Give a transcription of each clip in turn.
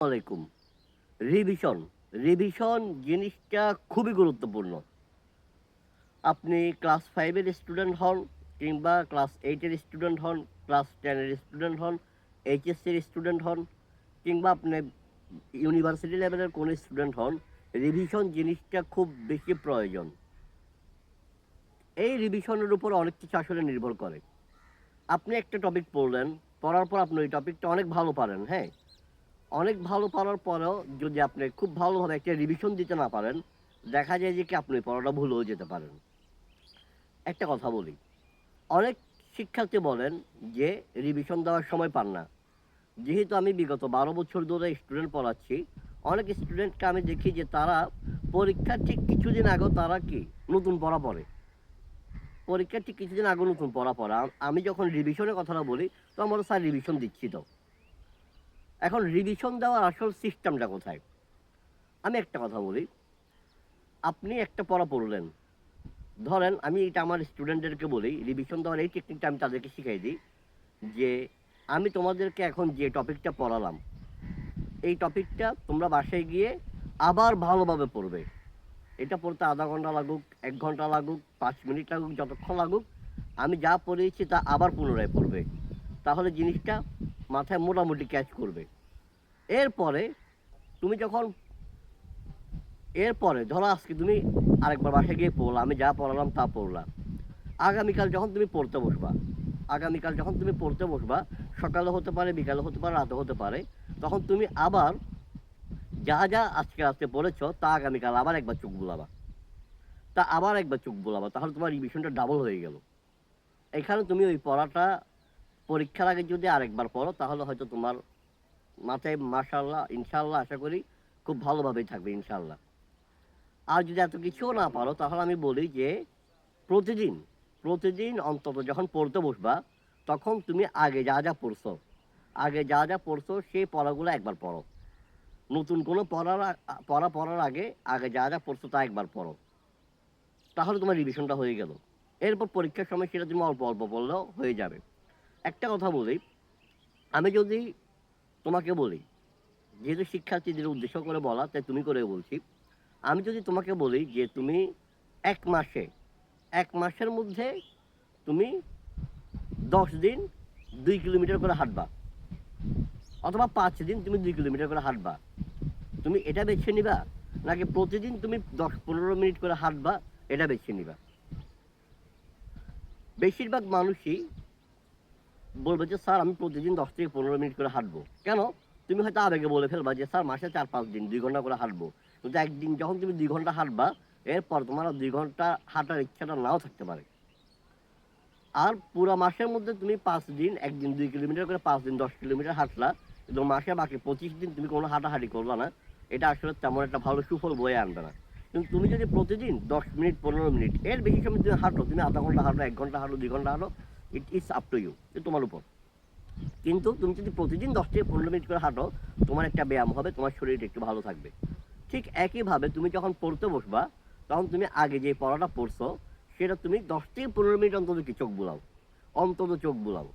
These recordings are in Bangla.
আলাইকুম। রিভিশন রিভিশন জিনিসটা খুবই গুরুত্বপূর্ণ। আপনি ক্লাস ফাইভের স্টুডেন্ট হন কিংবা ক্লাস এইটের স্টুডেন্ট হন ক্লাস টেনের স্টুডেন্ট হন এইচএসসির স্টুডেন্ট হন, কিংবা আপনি ইউনিভার্সিটি লেভেলের কোনো স্টুডেন্ট হন রিভিশন জিনিসটা খুব বেশি প্রয়োজন। এই রিভিশনের উপর অনেক কিছু আসলে নির্ভর করে। আপনি একটা টপিক পড়লেন, পড়ার পর আপনি ওই টপিকটা অনেক ভালো পারেন হ্যাঁ? অনেক ভালো পড়ার পরেও যদি আপনি খুব ভালোভাবে একটা রিভিশন দিতে না পারেন, দেখা যায় যে কি আপনি পড়াটা ভুলেও যেতে পারেন। একটা কথা বলি, অনেক শিক্ষার্থী বলেন যে রিভিশন দেওয়ার সময় পান না। যেহেতু আমি বিগত বারো বছর ধরে স্টুডেন্ট পড়াচ্ছি, অনেক স্টুডেন্টকে আমি দেখি যে তারা পরীক্ষার ঠিক কিছুদিন আগেও তারা কি নতুন পড়া পড়ে। পরীক্ষার ঠিক কিছুদিন আগে নতুন পড়া পড়া। আমি যখন রিভিশনের কথাটা বলি তো আমরা স্যার রিভিশন দিচ্ছি তো। এখন রিভিশন দেওয়ার আসল সিস্টেমটা কোথায়? আমি একটা কথা বলি। আপনি একটা পড়া পড়লেন। ধরেন, আমি এটা আমার স্টুডেন্টদেরকে বলি রিভিশন দেওয়ার এই টেকনিকটা আমি তাদেরকে শিখাই দিই যে, আমি তোমাদেরকে এখন যে টপিকটা পড়ালাম, এই টপিকটা তোমরা বাসায় গিয়ে আবার ভালোভাবে পড়বে। এটা পড়তে আধা ঘণ্টা লাগুক, এক ঘণ্টা লাগুক, পাঁচ মিনিট লাগুক, যতক্ষণ লাগুক, আমি যা পড়িয়েছি তা আবার পুনরায় পড়বে। তাহলে জিনিসটা মাথায় মোটামুটি ক্যাচ করবে। এরপরে তুমি যখন, এরপরে ধরো আজকে তুমি আরেকবার বাসায় গিয়ে পড়লা, আমি যা পড়ালাম তা পড়লাম আগামীকাল যখন তুমি পড়তে বসবা, আগামীকাল যখন তুমি পড়তে বসবা সকালে হতে পারে বিকালে হতে পারে রাতে হতে পারে, তখন তুমি আবার যা যা আজকে রাতে পড়েছ, তা আগামীকাল আবার একবার চোখ বুলাবা। তা আবার একবার চোখ বোলাবা, তাহলে তোমার রিভিশনটা ডাবল হয়ে গেল। এখানে তুমি ওই পড়াটা, পরীক্ষার আগে যদি আরেকবার পড়ো, তাহলে হয়তো তোমার মাথায় মাশাল্লাহ ইনশাল্লাহ আশা করি খুব ভালোভাবেই থাকবে ইনশাল্লাহ আর যদি এত কিছুও না পারো, তাহলে আমি বলি যে প্রতিদিন প্রতিদিন অন্তত যখন পড়তে বসবা, তখন তুমি আগে যা যা পড়ছো, আগে যা যা পড়ছো সেই পড়াগুলো একবার পড়ো। নতুন কোনো পড়ার পড়া পড়ার আগে আগে যা যা পড়ছো তা একবার পড়ো। তাহলে তোমার রিভিশনটা হয়ে গেল। এরপর পরীক্ষার সময় সেটা তুমি অল্প অল্প পড়লেও হয়ে যাবে। একটা কথা বলি, আমি যদি তোমাকে বলি, যেহেতু শিক্ষার্থীদের উদ্দেশ্য করে বলা, তাই তুমি করে বলছি। আমি যদি তোমাকে বলি যে তুমি এক মাসে, এক মাসের মধ্যে তুমি দশ দিন দুই কিলোমিটার করে হাঁটবা, অথবা পাঁচ দিন তুমি দুই কিলোমিটার করে হাঁটবা, তুমি এটা বেছে নিবা? নাকি প্রতিদিন তুমি দশ পনেরো মিনিট করে হাঁটবা, এটা বেছে নিবা? বেশিরভাগ মানুষই বলবে যে, স্যার, আমি প্রতিদিন দশ থেকে পনেরো মিনিট করে হাঁটবো। কেন? তুমি হয়তো আবেগে বলে ফেলবা যে, স্যার, মাসে চার পাঁচ দিন, দুই ঘণ্টা করে হাঁটবো। কিন্তু একদিন যখন তুমি দুই ঘণ্টা হাঁটবা, এরপর তোমার দুই ঘণ্টা হাঁটার ইচ্ছাটা নাও থাকতে পারে। আর পুরো মাসের মধ্যে তুমি পাঁচ দিন, একদিন দুই কিলোমিটার করে পাঁচ দিন দশ কিলোমিটার হাঁটলা কিন্তু মাসে বাকি পঁচিশ দিন তুমি কোনো হাঁটাহাঁটি করলা না। এটা আসলে তেমন একটা ভালো সুফল বয়ে আনবে না। কিন্তু তুমি যদি প্রতিদিন দশ মিনিট, পনেরো মিনিট, এর বেশি সময় তুমি হাঁটো, তুমি আধা ঘণ্টা হাঁটো, এক ঘণ্টা হাঁটো, দুই ঘণ্টা হাঁটো it is up to you তোমার উপর। কিন্তু তুমি যদি প্রতিদিন দশ থেকে পনেরো মিনিট করে হাঁটো, তোমার একটা ব্যায়াম হবে, তোমার শরীরটা একটু ভালো থাকবে। ঠিক একইভাবে তুমি যখন পড়তে বসবা, তখন তুমি আগে যে পড়াটা পড়ছো, সেটা তুমি দশ থেকে পনেরো মিনিট অন্তত কি চোখ বুলাও? অন্তত চোখ বুলাও।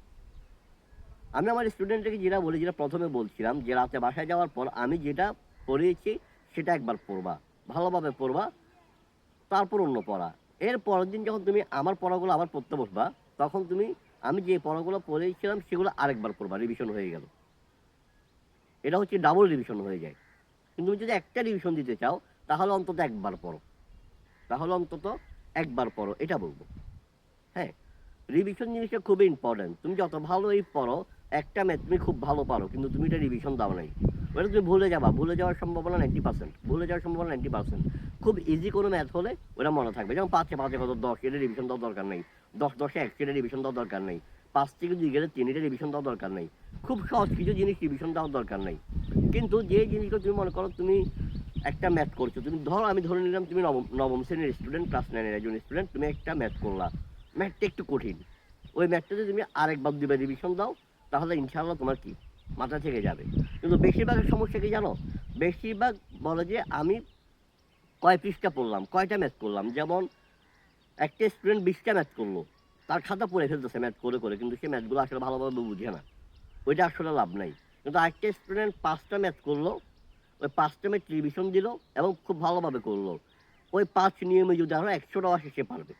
আমি আমার স্টুডেন্টকে যেটা বলি, যেটা প্রথমে বলছিলাম, যে রাতে বাসায় যাওয়ার পর আমি যেটা পড়িয়েছি, সেটা একবার পড়বা। ভালোভাবে পড়বা, তারপর অন্য পড়া। এর পরের দিন যখন তুমি আমার পড়াগুলো আবার পড়তে বসবা তখন তুমি, আমি যে পড়াগুলো পড়েছিলাম সেগুলো আরেকবার পড়বা রিভিশন হয়ে গেল। এটা হচ্ছে ডাবল রিভিশন হয়ে যায়। কিন্তু তুমি যদি একটা রিভিশন দিতে চাও, তাহলে অন্তত একবার পড়ো। তাহলে অন্তত একবার পড়ো, এটা বলব। হ্যাঁ রিভিশন জিনিসটা খুবই ইম্পর্টেন্ট তুমি যত ভালোই পড়ো, একটা ম্যাথ তুমি খুব ভালো পারো, কিন্তু তুমি এটা রিভিশন দাও নাই। ওটা তুমি ভুলে যাবা। ভুলে যাওয়ার সম্ভাবনা নাইনটি পার্সেন্ট ভুলে যাওয়ার সম্ভাবনা নাইনটি পার্সেন্ট খুব ইজি কোনো ম্যাথ হলে ওটা মনে থাকবে। যেমন পাঁচে পাঁচে কত দশ, এটা রিভিশন দেওয়ার দরকার নেই। দশ দশে এক এটা রিভিশন দেওয়ার দরকার নেই। পাঁচ থেকে দুই গেলে তিন এটা রিভিশন দেওয়ার দরকার নেই। খুব সহজ কিছু জিনিস রিভিশন দেওয়ার দরকার নেই। কিন্তু যে জিনিসগুলো তুমি মনে করো তুমি একটা ম্যাথ করছ, তুমি ধরো আমি ধরে নিলাম তুমি নবম নবম শ্রেণির স্টুডেন্ট ক্লাস নাইনের একজন স্টুডেন্ট তুমি একটা ম্যাথ করলা। ম্যাথটা একটু কঠিন। ওই ম্যাথটা যদি তুমি আরেকবার দুবার রিভিশন দাও, তাহলে ইনশাআল্লাহ তোমার কি? মাথা থেকে যাবে। কিন্তু বেশিরভাগের সমস্যা কি জানো? বেশিরভাগ বলে যে আমি কয় পৃষ্ঠা পড়লাম, কয়টা ম্যাথ করলাম? যেমন একটা স্টুডেন্ট বিশটা ম্যাথ করল। তার খাতা পড়ে ফেলতেছে ম্যাথ করে করে, কিন্তু সে ম্যাথগুলো আসলে ভালোভাবে বুঝে না। ওইটা আসলে লাভ নাই। কিন্তু একটা স্টুডেন্ট পাঁচটা ম্যাথ করল, ওই পাঁচটা ম্যাথ রিভিশন দিল এবং খুব ভালোভাবে করল। ওই পাঁচ নিয়মে যদি আরও একশোটাও আসে, সে পারবে।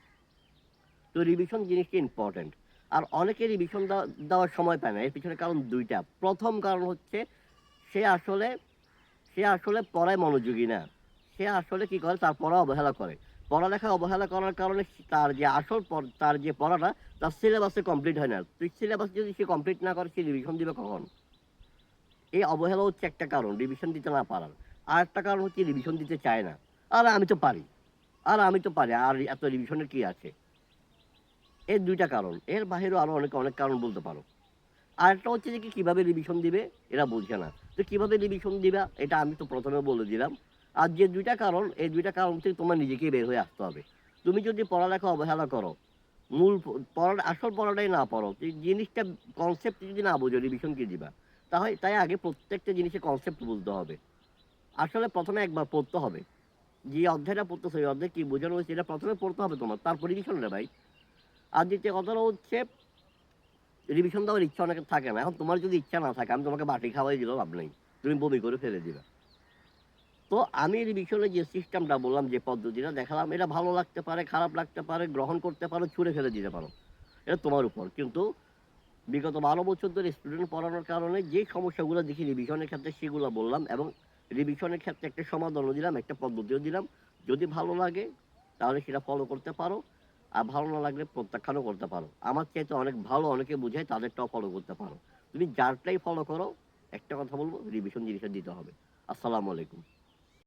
তো রিভিশন জিনিসটা ইম্পর্ট্যান্ট আর অনেকে রিভিশন দেওয়ার সময় পায় না, এর পিছনে কারণ দুইটা। প্রথম কারণ হচ্ছে, সে আসলে সে আসলে পড়ায় মনোযোগী না। সে আসলে কি করে? তার পড়া অবহেলা করে। পড়ালেখা অবহেলা করার কারণে তার যে আসল তার যে পড়াটা, তার সিলেবাসে কমপ্লিট হয় না। তুই সিলেবাস যদি সে কমপ্লিট না করে, সে রিভিশন দিবে কখন? এই অবহেলা হচ্ছে একটা কারণ রিভিশন দিতে না পারার। আর একটা কারণ হচ্ছে রিভিশন দিতে চায় না। আর আমি তো পারি। আর আমি তো পারি। আর এত রিভিশনের কি আছে? এর দুইটা কারণ। এর বাহিরেও আরও অনেক অনেক কারণ বলতে পারো। আর একটা হচ্ছে যে কীভাবে রিভিশন দিবে, এরা বুঝে না। তো কীভাবে রিভিশন দিবা, এটা আমি তো প্রথমে বলে দিলাম। আর যে দুইটা কারণ, এই দুইটা কারণ থেকে তোমার নিজেকে বের হয়ে আসতে হবে। তুমি যদি পড়ালেখা অবহেলা করো, মূল পড়া আসল পড়াটাই না পড়ো জিনিসটা কনসেপ্ট যদি না বোঝো রিভিশন কি দিবা, তাহলে, তাই আগে প্রত্যেকটা জিনিসের কনসেপ্ট বুঝতে হবে। আসলে প্রথমে একবার পড়তে হবে। যে অধ্যায়টা পড়তেছে সেই অধ্যায় কি বোঝানো হয়েছে, এটা প্রথমে পড়তে হবে তোমার, তারপর রিভিশন রে ভাই। আর দ্বিতীয় কথাটা হচ্ছে রিভিশন দেওয়ার ইচ্ছা অনেকের থাকে না। এখন তোমার যদি ইচ্ছা না থাকে, আমি তোমাকে বাটি খাওয়াই দিলেও লাভ নেই। তুমি বমি করে ফেলে দিবে। তো আমি এর রিভিশনের যে সিস্টেমটা বললাম, যে পদ্ধতিটা দেখালাম, এটা ভালো লাগতে পারে, খারাপ লাগতে পারে, গ্রহণ করতে পারো, ছুঁড়ে ফেলে দিতে পারো। এটা তোমার উপর। কিন্তু বিগত বারো বছর ধরে স্টুডেন্ট পড়ানোর কারণে যে সমস্যাগুলো দেখি রিভিশনের ক্ষেত্রে সেগুলো বললাম এবং রিভিশনের ক্ষেত্রে একটা সমাধানও দিলাম, একটা পদ্ধতিও দিলাম। যদি ভালো লাগে, তাহলে সেটা ফলো করতে পারো। আর ভালো না লাগলে প্রত্যাখ্যানও করতে পারো। আমার চাইতে অনেক ভালো অনেকে বুঝায়, তাদেরটাও ফলো করতে পারো। তুমি যারটাই ফলো করো, একটা কথা বলব রিভিশন জিনিসটা দিতে হবে। আসসালামু আলাইকুম।